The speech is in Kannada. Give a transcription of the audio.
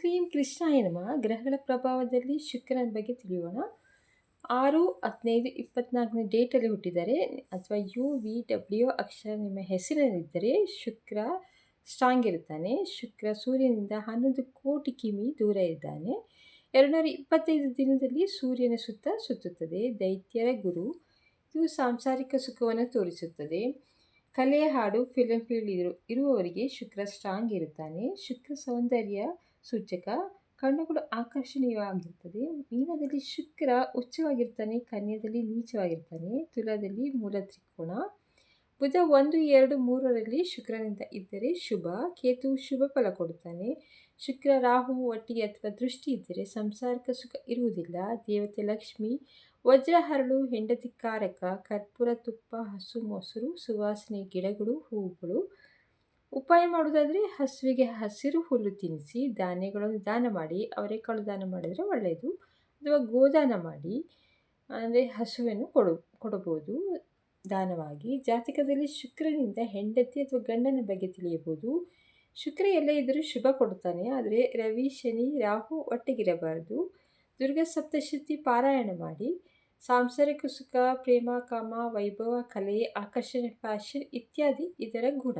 ಕ್ಲೀಂ ಕೃಷ್ಣಾಯ ನಮಃ ಗ್ರಹಗಳ ಪ್ರಭಾವದಲ್ಲಿ ಶುಕ್ರನ ಬಗ್ಗೆ ತಿಳಿಯೋಣ. ಆರು, ಹದಿನೈದು, ಇಪ್ಪತ್ನಾಲ್ಕನೇ ಡೇಟಲ್ಲಿ ಹುಟ್ಟಿದರೆ ಅಥವಾ ಯು, ವಿ, ಡಬ್ಲ್ಯೂ ಅಕ್ಷರ ನಿಮ್ಮ ಹೆಸರಿನಲ್ಲಿದ್ದರೆ ಶುಕ್ರ ಸ್ಟ್ರಾಂಗ್ ಇರುತ್ತಾನೆ. ಶುಕ್ರ ಸೂರ್ಯನಿಂದ ಹನ್ನೊಂದು ಕೋಟಿ ಕಿಮಿ ದೂರ ಇದ್ದಾನೆ. ಎರಡುನೂರ ಇಪ್ಪತ್ತೈದು ದಿನದಲ್ಲಿ ಸೂರ್ಯನ ಸುತ್ತ ಸುತ್ತುತ್ತದೆ. ದೈತ್ಯರ ಗುರು, ಇದು ಸಾಂಸಾರಿಕ ಸುಖವನ್ನು ತೋರಿಸುತ್ತದೆ. ಕಲೆ ಹಾಡು ಫಿಲ್ಮ್ ಫೀಲ್ಡ್ ಇರು ಇರುವವರಿಗೆ ಶುಕ್ರ ಸ್ಟ್ರಾಂಗ್ ಇರುತ್ತಾನೆ. ಶುಕ್ರ ಸೌಂದರ್ಯ ಸೂಚಕ ಕಣ್ಣುಗಳು ಆಕರ್ಷಣೀಯವಾಗಿರ್ತದೆ. ಮೀನದಲ್ಲಿ ಶುಕ್ರ ಉಚ್ಚವಾಗಿರ್ತಾನೆ, ಕನ್ಯದಲ್ಲಿ ನೀಚವಾಗಿರ್ತಾನೆ, ತುಲದಲ್ಲಿ ಮೂಲ ತ್ರಿಕೋಣ ಬುಧ ಒಂದು, ಎರಡು, ಮೂರರಲ್ಲಿ ಶುಕ್ರನಿಂದ ಇದ್ದರೆ ಶುಭ, ಕೇತು ಶುಭ ಫಲ ಕೊಡುತ್ತಾನೆ. ಶುಕ್ರ, ರಾಹು ಒಟ್ಟಿಗೆ ಅಥವಾ ದೃಷ್ಟಿ ಇದ್ದರೆ ಸಂಸಾರಕ ಸುಖ ಇರುವುದಿಲ್ಲ. ದೇವತೆ ಲಕ್ಷ್ಮಿ, ವಜ್ರ, ಹರಳು, ಹೆಂಡತಿ ಕಾರಕ, ಕರ್ಪೂರ, ತುಪ್ಪ, ಹಸು, ಮೊಸರು, ಸುವಾಸನೆ, ಗಿಡಗಳು, ಹೂವುಗಳು ಉಪಾಯ ಮಾಡುವುದಾದರೆ ಹಸುವಿಗೆ ಹಸಿರು ಹುಲ್ಲು ತಿನ್ನಿಸಿ, ಧಾನ್ಯಗಳನ್ನು ದಾನ ಮಾಡಿ, ಅವರೆಕಾಳು ದಾನ ಮಾಡಿದರೆ ಒಳ್ಳೆಯದು. ಅಥವಾ ಗೋದಾನ ಮಾಡಿ, ಅಂದರೆ ಹಸುವನ್ನು ಕೊಡು, ಕೊಡಬಹುದು, ದಾನವಾಗಿ. ಜಾತಕದಲ್ಲಿ ಶುಕ್ರನಿಂದ ಹೆಂಡತಿ ಅಥವಾ ಗಂಡನ ಬಗ್ಗೆ ತಿಳಿಯಬಹುದು. ಶುಕ್ರ ಎಲ್ಲ ಇದ್ದರೂ ಶುಭ ಕೊಡ್ತಾನೆ ಆದರೆ ರವಿ, ಶನಿ, ರಾಹು ಒಟ್ಟಿಗಿರಬಾರದು. ದುರ್ಗಾ ಸಪ್ತಶತಿ ಪಾರಾಯಣ ಮಾಡಿ. ಸಾಂಸಾರಿಕ ಸುಖ ಪ್ರೇಮ, ಕಾಮ, ವೈಭವ, ಕಲೆ, ಆಕರ್ಷಣೆ, ಫ್ಯಾಷನ್ ಇತ್ಯಾದಿ ಇದರ ಗುಣ.